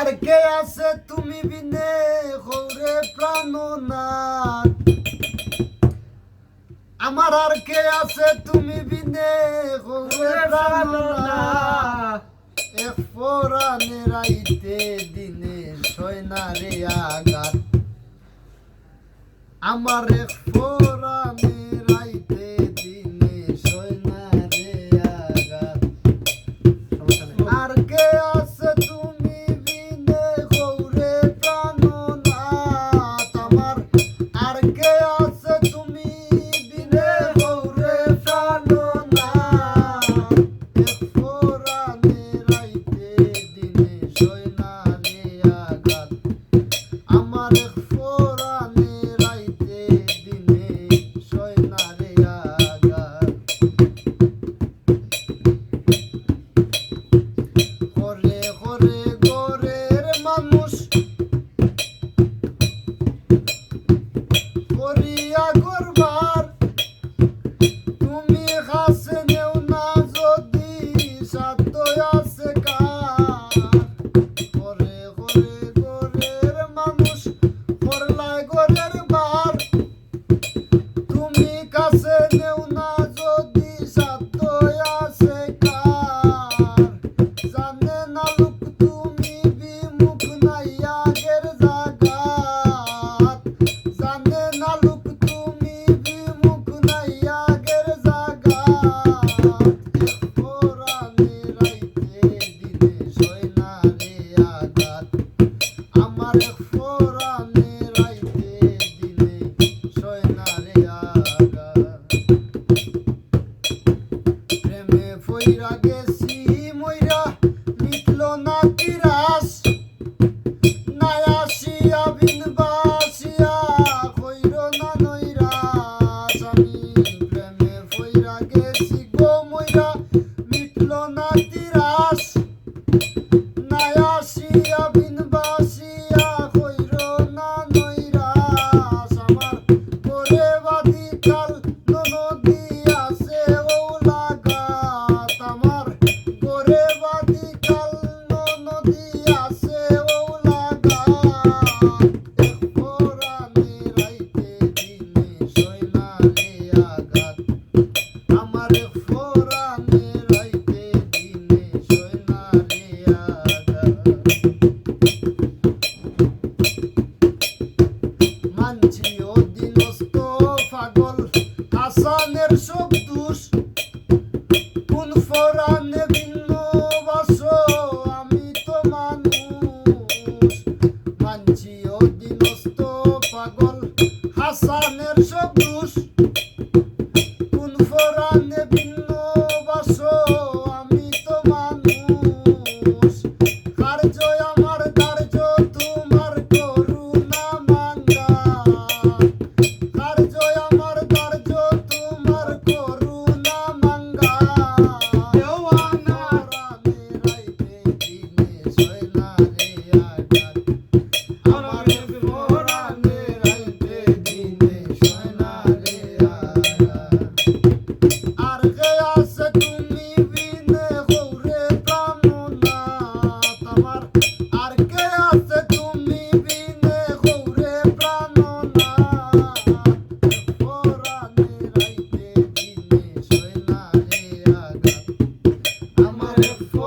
আর কে আছে তুমি বিনে হৌরে প্রাণনাথ আমার আর কে আছে তুমি বিনে হৌরে প্রাণনাথ এক পরাণে রাইতে দিনে সয়না রে আঘাত। আমার এক é